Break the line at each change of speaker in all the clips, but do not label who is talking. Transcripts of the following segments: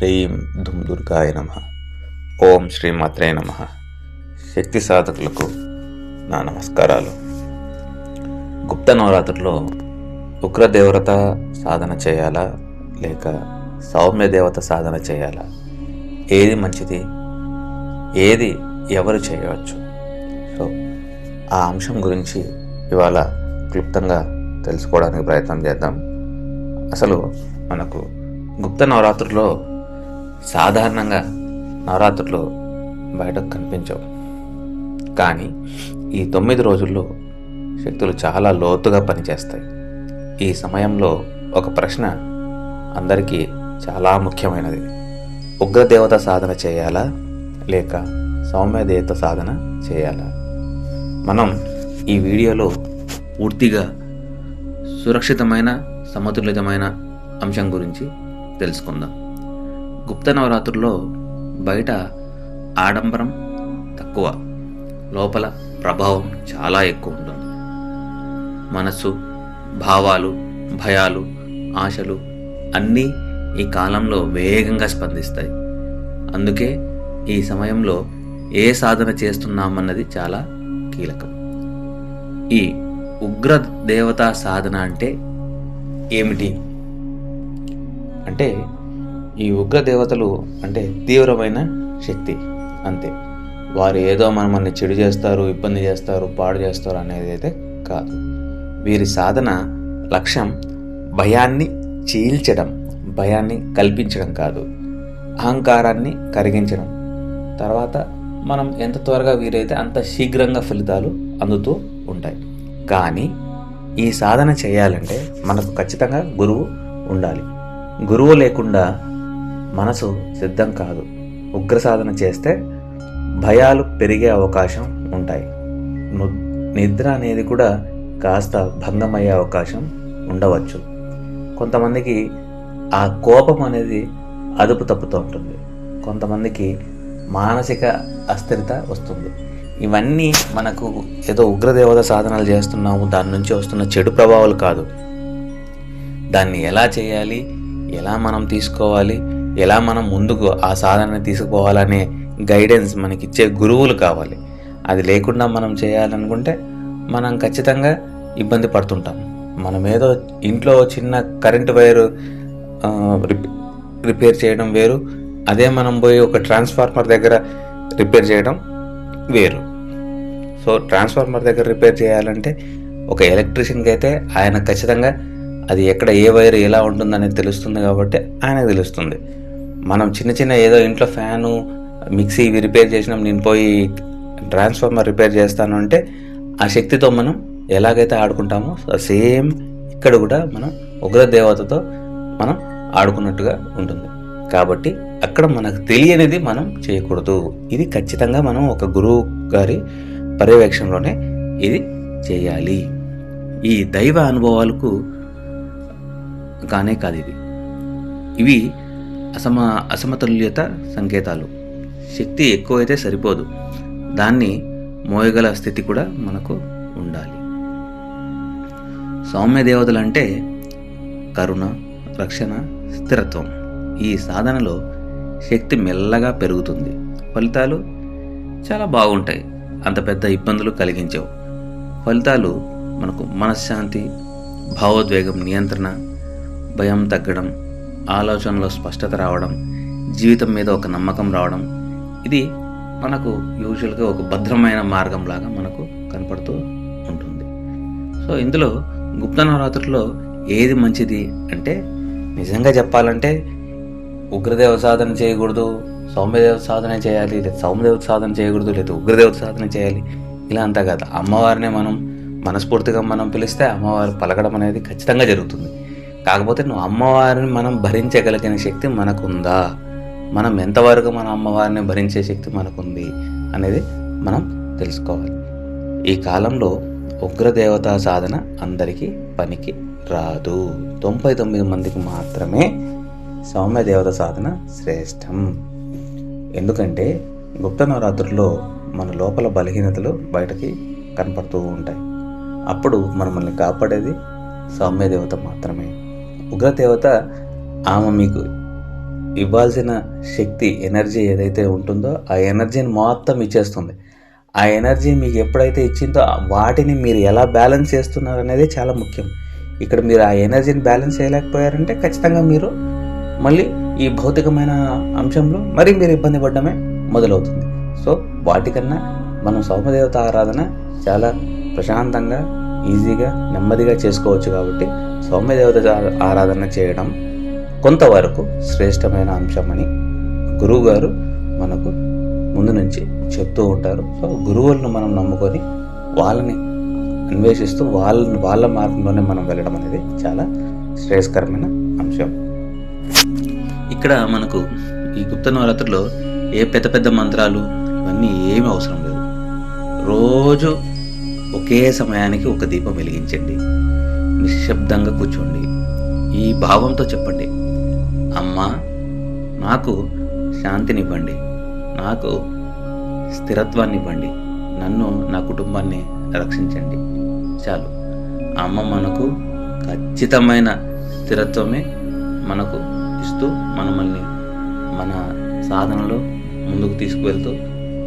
శ్రీం దుమ్ దుర్గాయ నమ. ఓం శ్రీమాత్రే నమ. శక్తి సాధకులకు నా నమస్కారాలు. గుప్త నవరాత్రిలో ఉగ్రదేవత సాధన చేయాలా? లేక సౌమ్య దేవత సాధన చేయాలా? ఏది మంచిది? ఏది ఎవరు చేయవచ్చు? సో ఆ అంశం గురించి ఇవాళ క్లుప్తంగా తెలుసుకోవడానికి ప్రయత్నం చేద్దాం. అసలు మనకు గుప్త నవరాత్రుల్లో సాధారణంగా నవరాత్రులు బయటకు కనిపించవు. కానీ ఈ తొమ్మిది రోజుల్లో శక్తులు చాలా లోతుగా పనిచేస్తాయి. ఈ సమయంలో ఒక ప్రశ్న అందరికీ చాలా ముఖ్యమైనది. ఉగ్రదేవత సాధన చేయాలా? లేక సౌమ్యదేవత సాధన చేయాలా? మనం ఈ వీడియోలో పూర్తిగా సురక్షితమైన సమతుల్యతమైన అంశం గురించి తెలుసుకుందాం. గుప్త నవరాత్రుల్లో బయట ఆడంబరం తక్కువ. లోపల ప్రభావం చాలా ఎక్కువ ఉంటుంది. మనస్సు భావాలు భయాలు ఆశలు అన్నీ ఈ కాలంలో వేగంగా స్పందిస్తాయి. అందుకే ఈ సమయంలో ఏ సాధన చేస్తున్నామన్నది చాలా కీలకం. ఈ ఉగ్ర దేవతా సాధన అంటే ఏమిటి? అంటే ఈ ఉగ్ర దేవతలు అంటే తీవ్రమైన శక్తి అంతే. వారు ఏదో మనల్ని చెడు చేస్తారు ఇబ్బంది చేస్తారు పాడు చేస్తారు అనేది అయితే కాదు. వీరి సాధన లక్ష్యం భయాన్ని చీల్చడం భయాన్ని కల్పించడం కాదు. అహంకారాన్ని కరిగించడం. తర్వాత మనం ఎంత త్వరగా వీరైతే అంత శీఘ్రంగా ఫలితాలు అందుతూ ఉంటాయి. కానీ ఈ సాధన చేయాలంటే మనకు ఖచ్చితంగా గురువు ఉండాలి. గురువు లేకుండా మనసు సిద్ధం కాదు. ఉగ్ర సాధన చేస్తే భయాలు పెరిగే అవకాశం ఉంటాయి. నిద్ర అనేది కూడా కాస్త భంగమయ్యే అవకాశం ఉండవచ్చు. కొంతమందికి ఆ కోపం అనేది అదుపు తప్పుతూ ఉంటుంది. కొంతమందికి మానసిక అస్థిరత వస్తుంది. ఇవన్నీ మనకు ఏదో ఉగ్రదేవత సాధనలు చేస్తున్నాము దాని నుంచి వస్తున్న చెడు ప్రభావాలు కాదు. దాన్ని ఎలా చేయాలి ఎలా మనం తీసుకోవాలి ఎలా మనం ముందుకు ఆ సాధనని తీసుకుపోవాలనే గైడెన్స్ మనకిచ్చే గురువులు కావాలి. అది లేకుండా మనం చేయాలనుకుంటే మనం ఖచ్చితంగా ఇబ్బంది పడుతుంటాం. మనం ఏదో ఇంట్లో చిన్న కరెంటు వైరు రిపే- రిపేర్ చేయడం వేరు. అదే మనం పోయి ఒక ట్రాన్స్ఫార్మర్ దగ్గర రిపేర్ చేయడం వేరు. సో ట్రాన్స్ఫార్మర్ దగ్గర రిపేర్ చేయాలంటే ఒక ఎలక్ట్రీషియన్కి అయితే ఆయన ఖచ్చితంగా అది ఎక్కడ ఏ వైర్ ఎలా ఉంటుందనేది తెలుస్తుంది కాబట్టి ఆయనకు తెలుస్తుంది. మనం చిన్న చిన్న ఏదో ఇంట్లో ఫ్యాను మిక్సీ ఇవి రిపేర్ చేసినాం నేను పోయి ట్రాన్స్ఫార్మర్ రిపేర్ చేస్తాను అంటే ఆ శక్తితో మనం ఎలాగైతే ఆడుకుంటామో సేమ్ ఇక్కడ కూడా మనం ఉగ్ర దేవతతో మనం ఆడుకున్నట్టుగా ఉంటుంది. కాబట్టి అక్కడ మనకు తెలియనిది మనం చేయకూడదు. ఇది ఖచ్చితంగా మనం ఒక గురువు గారి పర్యవేక్షణలోనే ఇది చేయాలి. ఈ దైవ అనుభవాలకు కానే కాదు ఇవి ఇవి అసమ అసమతుల్యత సంకేతాలు. శక్తి ఎక్కువైతే సరిపోదు. దాన్ని మోయగల స్థితి కూడా మనకు ఉండాలి. సౌమ్య దేవతలు అంటే కరుణ రక్షణ స్థిరత్వం. ఈ సాధనలో శక్తి మెల్లగా పెరుగుతుంది. ఫలితాలు చాలా బాగుంటాయి. అంత పెద్ద ఇబ్బందులు కలిగించవు. ఫలితాలు మనకు మనశ్శాంతి భావోద్వేగం నియంత్రణ భయం తగ్గడం ఆలోచనలో స్పష్టత రావడం జీవితం మీద ఒక నమ్మకం రావడం ఇది మనకు యూజువల్గా ఒక భద్రమైన మార్గంలాగా మనకు కనపడుతూ ఉంటుంది. సో ఇందులో గుప్త నవరాత్రుల్లో ఏది మంచిది అంటే నిజంగా చెప్పాలంటే ఉగ్రదేవ సాధన చేయకూడదు సౌమ్యదేవ సాధన చేయాలి లేదా సౌమ్యదేవ సాధన చేయకూడదు లేదా ఉగ్రదేవత సాధన చేయాలి ఇలా అంతా కాదు. అమ్మవారిని మనం మనస్ఫూర్తిగా మనం పిలిస్తే అమ్మవారు పలకడం అనేది ఖచ్చితంగా జరుగుతుంది. కాకపోతే నువ్వు అమ్మవారిని మనం భరించగలిగిన శక్తి మనకుందా? మనం ఎంతవరకు మన అమ్మవారిని భరించే శక్తి మనకుంది అనేది మనం తెలుసుకోవాలి. ఈ కాలంలో ఉగ్రదేవతా సాధన అందరికీ పనికి రాదు. తొంభై తొమ్మిది మందికి మాత్రమే సౌమ్య దేవత సాధన శ్రేష్టం. ఎందుకంటే గుప్త నవరాత్రుల్లో మన లోపల బలహీనతలు బయటకి కనపడుతూ ఉంటాయి. అప్పుడు మనల్ని కాపాడేది సౌమ్య దేవత మాత్రమే. ఉగ్రదేవత ఆమె మీకు ఇవ్వాల్సిన శక్తి ఎనర్జీ ఏదైతే ఉంటుందో ఆ ఎనర్జీని మొత్తం ఇచ్చేస్తుంది. ఆ ఎనర్జీ మీకు ఎప్పుడైతే ఇచ్చిందో వాటిని మీరు ఎలా బ్యాలెన్స్ చేస్తున్నారు అనేది చాలా ముఖ్యం. ఇక్కడ మీరు ఆ ఎనర్జీని బ్యాలెన్స్ చేయలేకపోయారంటే ఖచ్చితంగా మీరు మళ్ళీ ఈ భౌతికమైన అంశంలో మరీ మీరు ఇబ్బంది పడడమే మొదలవుతుంది. సో వాటికన్నా మనం సోమదేవత ఆరాధన చాలా ప్రశాంతంగా ఈజీగా నెమ్మదిగా చేసుకోవచ్చు కాబట్టి సౌమ్యదేవత ఆరాధన చేయడం కొంతవరకు శ్రేష్టమైన అంశమని గురువు గారు మనకు ముందు నుంచి చెప్తూ ఉంటారు. సో గురువులను మనం నమ్ముకొని వాళ్ళని అన్వేషిస్తూ వాళ్ళని వాళ్ళ మార్గంలోనే మనం వెళ్ళడం అనేది చాలా శ్రేయస్కరమైన అంశం. ఇక్కడ మనకు ఈ గుప్త నవరాత్రిలో ఏ పెద్ద పెద్ద మంత్రాలు ఇవన్నీ ఏమీ అవసరం లేదు. రోజు ఒకే సమయానికి ఒక దీపం వెలిగించండి. నిశ్శబ్దంగా కూర్చోండి. ఈ భావంతో చెప్పండి. అమ్మా నాకు శాంతినివ్వండి. నాకు స్థిరత్వాన్ని ఇవ్వండి నన్ను నా కుటుంబాన్ని రక్షించండి. చాలు. అమ్మ మనకు ఖచ్చితమైన స్థిరత్వమే మనకు ఇస్తూ మనమల్ని మన సాధనలో ముందుకు తీసుకువెళ్తూ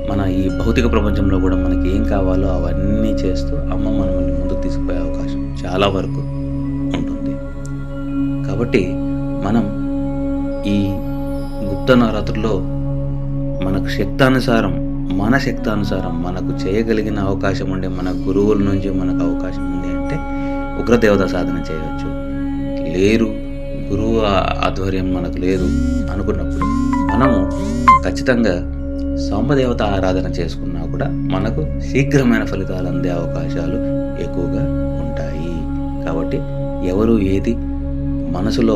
మన ఈ భౌతిక ప్రపంచంలో కూడా మనకి ఏం కావాలో అవన్నీ చేస్తూ అమ్మ మనల్ని ముందుకు తీసుకుపోయే అవకాశం చాలా వరకు ఉంటుంది. కాబట్టి మనం ఈ గుప్త నవరాత్రుల్లో మనకు శక్తానుసారం మన శక్తానుసారం మనకు చేయగలిగిన అవకాశం ఉండే మన గురువుల నుంచి మనకు అవకాశం ఉంది అంటే ఉగ్రదేవత సాధన చేయవచ్చు. లేరు గురువు ఆ- ఆధ్వర్యం మనకు లేదు అనుకున్నప్పుడు మనము ఖచ్చితంగా సోమదేవత ఆరాధన చేసుకున్నా కూడా మనకు శీఘ్రమైన ఫలితాలు అందే అవకాశాలు ఎక్కువగా ఉంటాయి. కాబట్టి ఎవరు ఏది మనసులో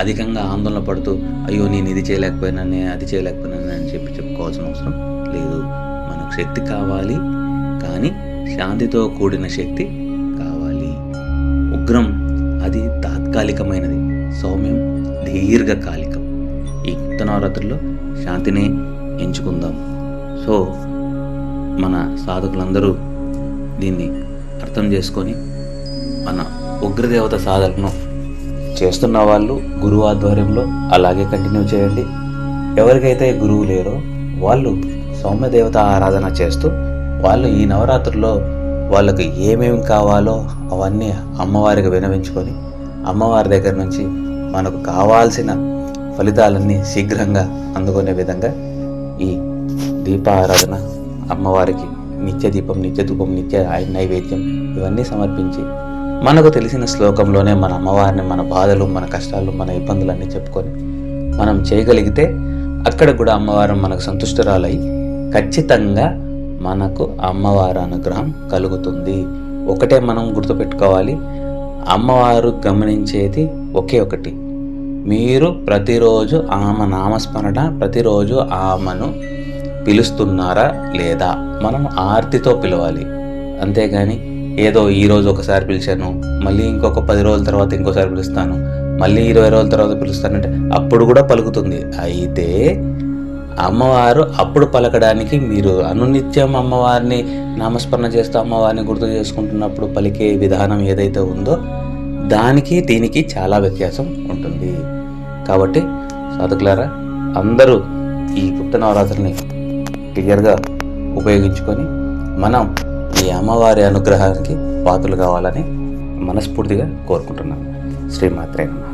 అధికంగా ఆందోళన పడుతూ అయ్యో నేను ఇది చేయలేకపోయినా నేను అది చేయలేకపోయినా అని చెప్పి చెప్పుకోవాల్సిన అవసరం లేదు. మనకు శక్తి కావాలి కానీ శాంతితో కూడిన శక్తి కావాలి. ఉగ్రం అది తాత్కాలికమైనది సౌమ్యం దీర్ఘకాలికం. ఈ గుప్త నవరాత్రుల్లో శాంతిని ఎంచుకుందాం సో మన సాధకులందరూ దీన్ని అర్థం చేసుకొని మన ఉగ్రదేవత సాధనను చేస్తున్న వాళ్ళు గురువు ఆధ్వర్యంలో అలాగే కంటిన్యూ చేయండి. ఎవరికైతే గురువు లేరో వాళ్ళు సౌమ్యదేవత ఆరాధన చేస్తూ వాళ్ళు ఈ నవరాత్రుల్లో వాళ్ళకి ఏమేమి కావాలో అవన్నీ అమ్మవారికి వినవించుకొని అమ్మవారి దగ్గర నుంచి మనకు కావాల్సిన ఫలితాలన్నీ శీఘ్రంగా అందుకునే విధంగా ఈ దీపారాధన అమ్మవారికి నిత్య దీపం నిత్య ధూపం నిత్య నైవేద్యం ఇవన్నీ సమర్పించి మనకు తెలిసిన శ్లోకంలోనే మన అమ్మవారిని మన బాధలు మన కష్టాలు మన ఇబ్బందులన్నీ చెప్పుకొని మనం చేయగలిగితే అక్కడ కూడా అమ్మవారు మనకు సంతుష్టరాలై ఖచ్చితంగా మనకు అమ్మవారి అనుగ్రహం కలుగుతుంది. ఒకటే మనం గుర్తుపెట్టుకోవాలి. అమ్మవారు గమనించేది ఒకే ఒకటి. మీరు ప్రతిరోజు ఆమె నామస్మరణ ప్రతిరోజు ఆమెను పిలుస్తున్నారా లేదా? మనం ఆర్తితో పిలవాలి. అంతేగాని ఏదో ఈరోజు ఒకసారి పిలిచాను మళ్ళీ ఇంకొక పది రోజుల తర్వాత ఇంకోసారి పిలుస్తాను మళ్ళీ ఇరవై రోజుల తర్వాత పిలుస్తానంటే అప్పుడు కూడా పలుకుతుంది. అయితే అమ్మవారు అప్పుడు పలకడానికి మీరు అనునిత్యం అమ్మవారిని నామస్మరణ చేస్తూ అమ్మవారిని గుర్తు చేసుకుంటున్నప్పుడు పలికే విధానం ఏదైతే ఉందో దానికి దీనికి చాలా వ్యత్యాసం ఉంటుంది. కాబట్టి సాధకులారా అందరూ ఈ గుప్త నవరాత్రిని క్లియర్గా ఉపయోగించుకొని మనం ఈ అమ్మవారి అనుగ్రహానికి పాత్రలు కావాలని మనస్ఫూర్తిగా కోరుకుంటున్నాను శ్రీమాత్రే నమః.